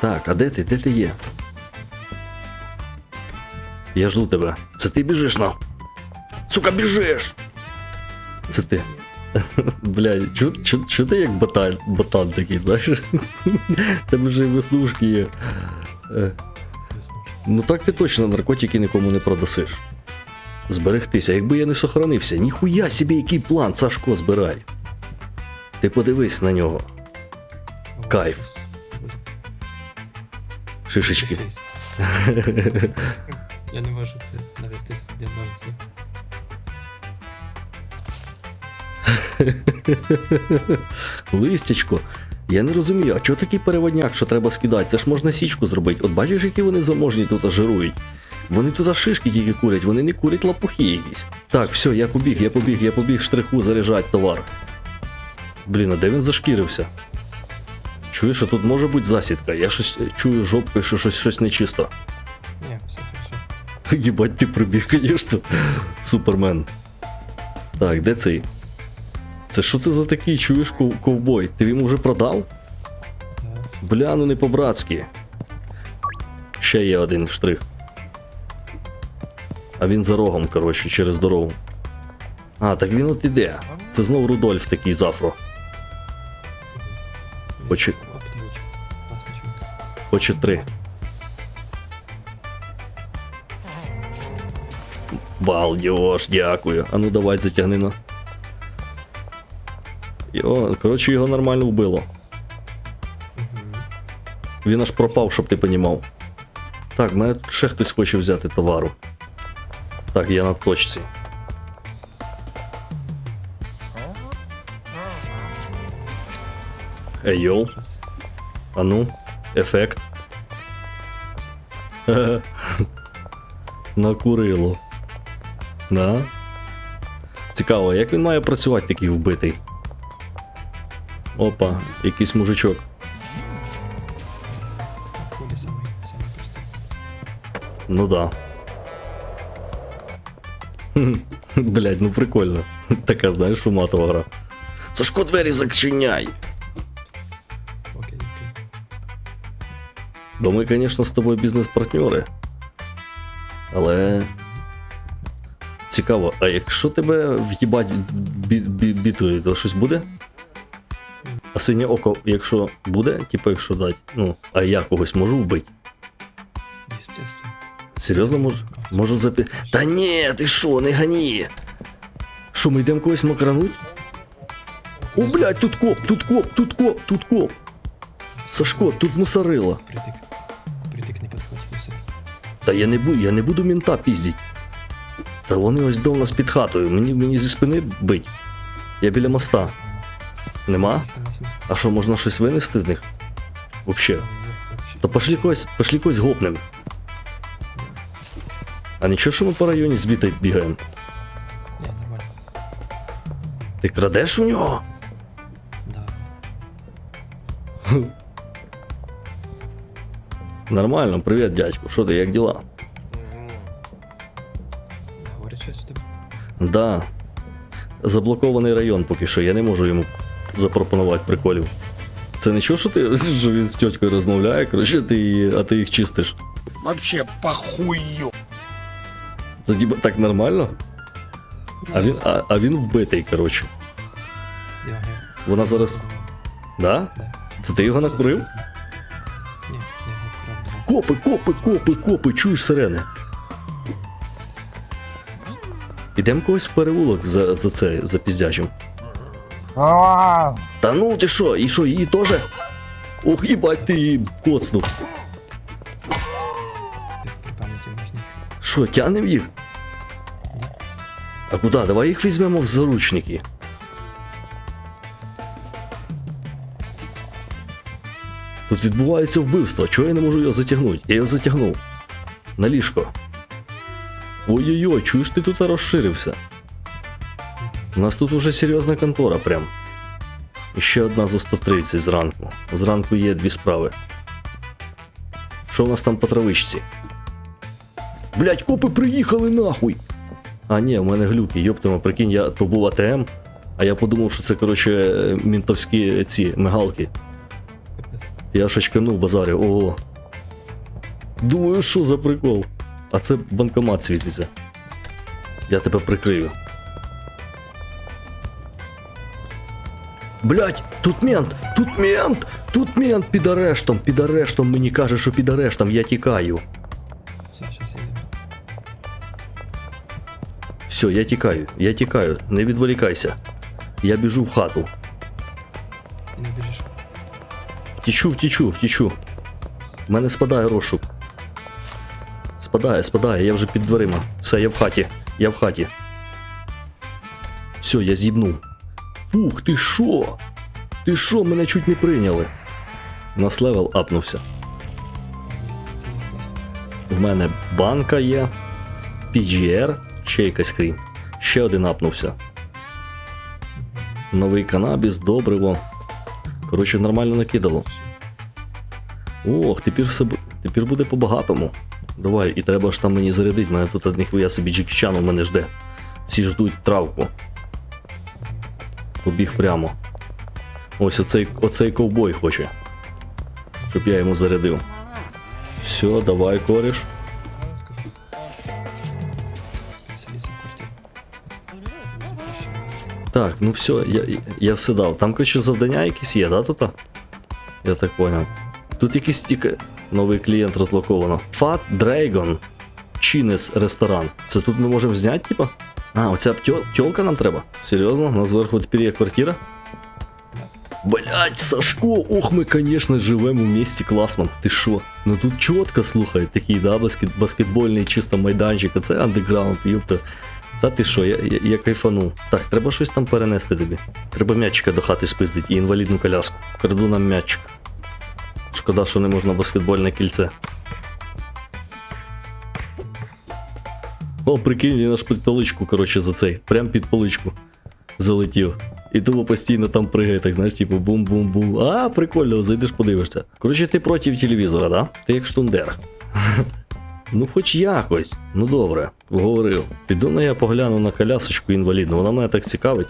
Так, а де ти? Де ти є? Я жду тебе. Це ти біжиш на. Сука, біжиш! Це ти. Бля, чо, чо, чо ти як ботан, ботан такий, знаєш? Тебе вже веснушки є. Е, Ну так ти точно наркотики нікому не продасиш. Зберегтися, якби я не сохранився, ніхуя собі який план, Сашко, збирай. Ти подивись на нього. Кайф. Шишечки. Я не можу це навести для ножиці. Листячко. Я не розумію, а чого такий переводняк, що треба скидати? Це ж можна січку зробити. От бачиш, які вони заможні тут жирують. Вони тут шишки тільки курять, вони не курять лапухи якісь. Так, все, я побіг, я побіг, я побіг штриху заряджати товар. Блін, а де він зашкірився? Чуєш, а тут може бути засідка. Я щось е, чую жопкою, що щось, щось нечисто. Ні, все хорошо. Єбать, ти прибіг, звісно. Супермен. Так, де цей? Це що це за такий, чуєш, ков- ковбой? Ти йому вже продав? Да. Бля, ну не по-братськи. Ще є один штрих. А він за рогом, коротше, через дорогу. А, так він от іде. Це знов Рудольф такий з афро. Хоче три. Балдеж, дякую. А ну давай затягни на. Йо, коротше, його нормально вбило. Він аж пропав, щоб ти понімав. Так, мене тут ще хтось хоче взяти товару. Так, я на точці. Ей, йоу, а ну, ефект. Накурило. Да? Цікаво, як він має працювати такий вбитий? Опа, якийсь мужичок. Ну да. Блять, ну прикольно. Така, знаєш, шуматова гра. Сашко, двері зачиняй. Бо ми, звісно, з тобою бізнес-партнери. Але. Цікаво, а якщо тебе в'їбать бі- бі- бітою, то щось буде? А синє око, якщо буде, типу, якщо дать, ну, а я когось можу вбити? Естественно. Серйозно можу? Можу запі. Та ні, ти що, не гані. Що, ми йдемо когось макрануть? О, блядь, тут коп, тут коп, тут коп, тут коп. Сашко, тут мусорила. Притик. Притик не підходь, і все. Та я не буду, я не буду мента піздіть. Та вони ось до нас під хатою. Мені, мені зі спини бить. Я біля моста. Нема? А що, можна щось винести з них? Вообще. Та пошлі когось, пошлі когось гопнем. А нічого, що ми по районі з бітой бігаємо. Ні, нормально. Ти крадеш у нього? Да. Нормально, привіт, дядьку. Що ти, як діла? Говорить щось у. Да. Заблокований район поки що, я не можу йому запропонувати приколів. Це нічого, що ти що він з тьоткою розмовляє, коротше, ти, а ти їх чистиш. Вообще похую. Це ніби так нормально? А він, а, а він вбитий, коротше. Вона зараз. Да? Да. Це ти його накурив? Копи, копи, копи, копи, чуєш сирени. Ідемо когось в переулок за, за це, за піздячим. Та ну ти що, і що, її теж? Ох, їбать, ти її коцнув. Що, тянем їх? А куди? Давай їх візьмемо в заручники. Тут відбувається вбивство. Чого я не можу його затягнути? Я його затягнув. На ліжко. Ой-ой-ой, чуєш ти тут розширився. У нас тут уже серйозна контора прям. І ще одна за 130 зранку. Зранку є дві справи. Що у нас там по травичці? Блять, копи приїхали нахуй! А ні, у мене глюки, йоптима, прикинь, я то був АТМ, а я подумав, що це, коротше, мінтовські ці мигалки. Я шачканув базарю, ого. Думаю, що за прикол? А це банкомат світиться. Я тебе прикрию. Блять, тут мент! Тут мент! Тут мент під арештом! Під арештом мені каже, що під арештом я тікаю. Все, зараз я. Все, я тікаю, я тікаю, не відволікайся. Я біжу в хату. Втічу, втічу, втічу. В мене спадає розшук. Спадає, спадає, я вже під дверима. Все, я в хаті. Я в хаті. Все, я з'їбнув. Фух, ти що? Ти що, мене чуть не прийняли? У нас левел апнувся. В мене банка є, PGR, ще якась хрінь. Ще один апнувся. Новий канабіс, добриво. Коротше, нормально накидало. Ох, тепер все тепер буде по-багатому. Давай, і треба ж там мені зарядити, мене тут одних я собі Джекі у мене жде. Всі ждуть травку. Побіг прямо. Ось оцей, оцей ковбой хоче. Щоб я йому зарядив. Все, давай, прощені. Так, ну все, я, я все дав. Там, коротше, завдання якісь є, да, тут? Я так поняв. Тут якийсь тільки новий клієнт розблоковано. Fat Dragon Chines ресторан. Це тут ми можемо зняти, типа? А, оця тьолка нам треба? Серйозно? У нас зверху тепер є квартира? Блять, Сашко, ох, ми, конечно, живемо в місті класному. Ти що? Ну тут чітко, слухай, такий, да, баскет, баскетбольний чисто майданчик, а це андеграунд, юпта. Та ти що, я, я, я кайфанув. Так, треба щось там перенести тобі. Треба м'ячика до хати спиздить і інвалідну коляску. Краду нам м'ячик. Шкода, що не можна баскетбольне кільце. О, прикинь, він аж під поличку, коротше, за цей. Прям під поличку залетів. І тому постійно там пригає, так знаєш, типу бум-бум-бум. А, прикольно, зайдеш, подивишся. Коротше, ти проти телевізора, да? Ти як штундер. Ну, хоч якось. Ну добре, поговорив. Піду на я погляну на колясочку інвалідну, вона мене так цікавить.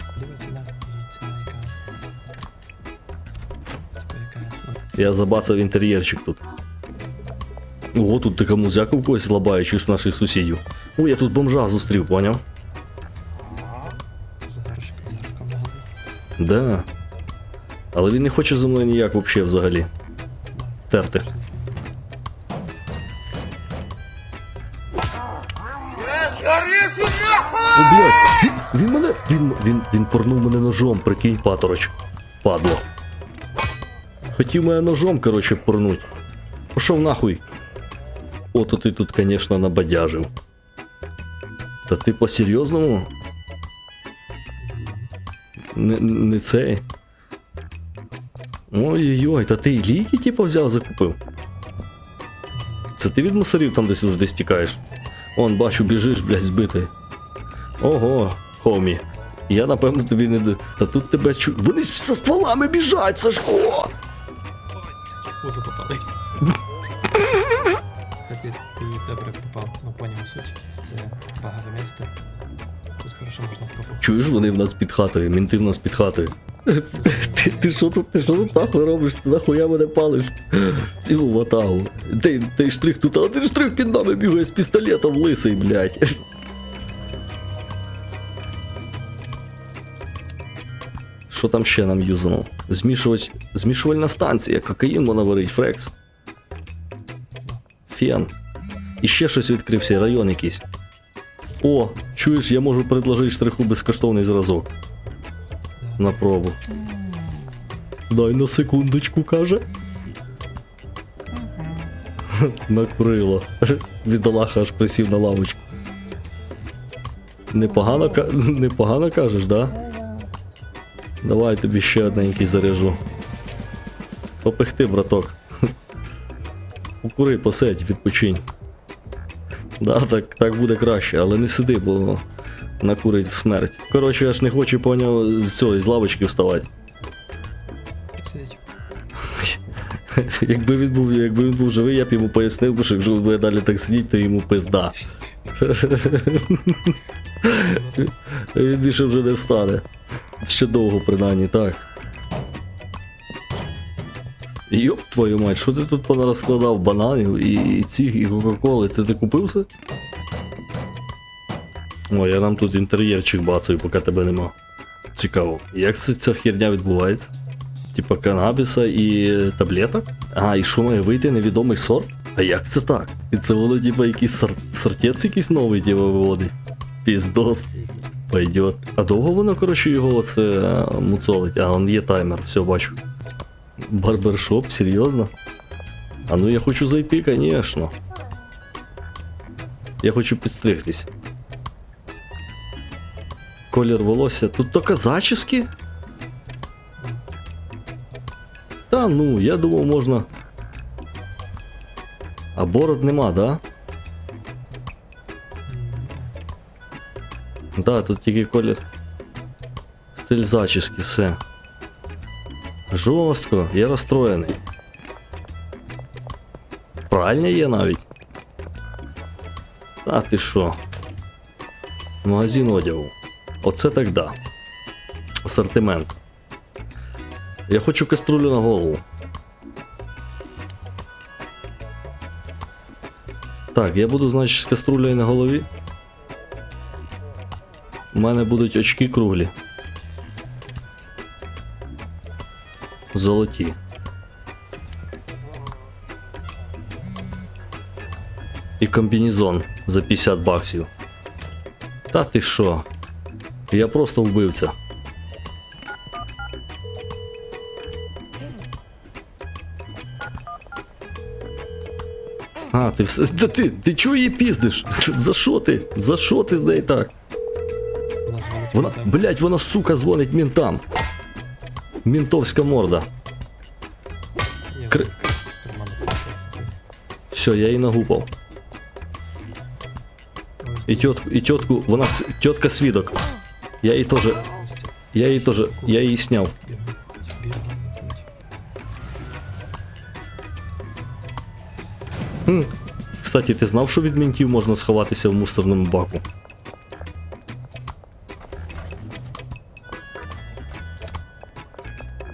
Я забацав інтер'єрчик тут. Ого, тут така музяка в когось лабає, чи ж наших сусідів. О, я тут бомжа зустрів, поняв? Да. Але він не хоче зі мною ніяк вообще взагалі. Терти. З. О, блядь, він, він мене. Він, він, він порнув мене ножом, прикинь, патороч. Падло. Хотів мене ножом, короче, порнуть. Пішов нахуй. О, то ти тут, конечно, набадяжив. Та ти по-серйозному? Не, не цей. Ой-ой-ой, та ти ліки, типу, взяв, закупив. Це ти від мусорів там десь уже десь тікаєш. Он, бачу, біжиш, блядь, збитий. Ого, хомі. Я напевно тобі не. Та тут тебе чу. Вони зі стволами біжать, Сашко! Позу попали. Кстати, ти добре попав, ну поняв суть. Це багаве місто. Тут хорошо можна пробувати. Чуєш, вони в нас під хатою, мінти в нас під хатою. Ти, ти що тут, ти що тут нахуй робиш? Ти нахуя мене палиш? Цілу ватагу. Ти, ти штрих тут, а один штрих під нами бігає з пістолетом лисий, блядь. Що там ще нам юзано? Змішувач... Змішувальна станція, кокаїн вона варить, Фрекс. Фен. І ще щось відкрився, район якийсь. О, чуєш, я можу предложити штриху безкоштовний зразок на пробу. Дай на секундочку, каже. Накрило. Віддалаха аж присів на лавочку. Непогано, непогано кажеш, да? Давай тобі ще одненький заряжу. Попихти, браток. Покури, посидь, відпочинь. Да, так, так буде краще, але не сиди, бо накурить в смерть. Коротше, я ж не хочу, поняв, з цього, з лавочки вставати. Сидіть. Якби він був, якби він був живий, я б йому пояснив, бо що якщо він буде далі так сидіти, то йому пизда. Він більше вже не встане. Ще довго принаймні, так. Йоп твою мать, що ти тут понарозкладав бананів і, і цих, і Кока-Коли? Це ти купив все? О, я нам тут інтер'єрчик бацаю, поки тебе нема. Цікаво. Як це ця херня відбувається? Типа канабіса і таблеток? А, і що має вийти невідомий сорт? А як це так? І це воно, типа, якийсь сор... сортець якийсь новий, типа, виводить. Піздос. Пойдет. А довго воно, коротше, його оце е, муцолить? А, он є таймер, все бачу. Барбершоп, серйозно? А ну я хочу зайти, конечно. Я хочу підстригтись. Колір волосся. Тут тільки зачіски? Та ну, я думав, можна. А бород нема, да? Да, тут тільки колір. Стиль зачіски, все. Жорстко, я розстроєний. Пральня є навіть. Та ти що? Магазин одягу. Оце так да. Асортимент. Я хочу каструлю на голову. Так, я буду, значить, з каструлею на голові. У мене будуть очки круглі. Золоті. І комбінезон за 50 баксів. Та ти що? Я просто вбивця. А, ти все. Та ти, ти чого її піздиш? За що ти? За що ти з нею так? Вона блять, вона сука дзвонить ментам. Ментовська морда. Кр-. Все, я її нагупав. І тетку, і тетку, вона тетка свідок. Я її теж. Я її теж. Я її сняв. Хм. Кстати, ти знав, що від ментів можна сховатися в мусорному баку?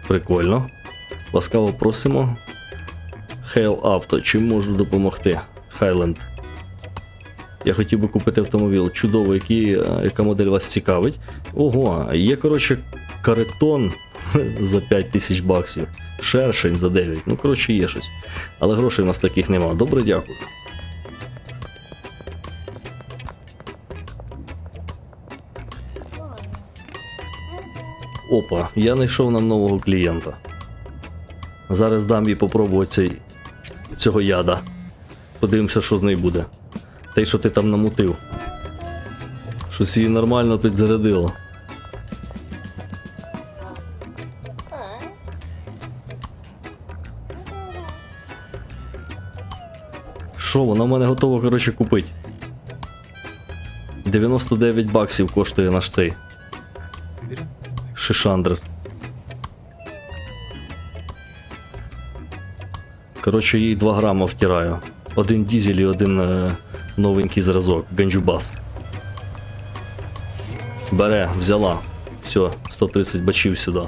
Прикольно. Ласкаво просимо. Hail Auto, чим можу допомогти? Highland. Я хотів би купити автомобіль. Чудово, який, е, яка модель вас цікавить. Ого, є, коротше, каретон за 5 тисяч баксів. Шершень за 9. Ну, коротше, є щось. Але грошей у нас таких нема. Добре, дякую. Опа, я знайшов нам нового клієнта. Зараз дам їй попробувати цей, цього яда. Подивимося, що з нею буде. Те, що ти там намутив. Щось її нормально підзарядило. Що, вона в мене готова, коротше, купити. 99 баксів коштує наш цей. Шишандр. Коротше, їй 2 грама втираю. Один дізель і один е, новенький зразок, ганджубас. Бере, взяла. Все, 130 бачів сюди.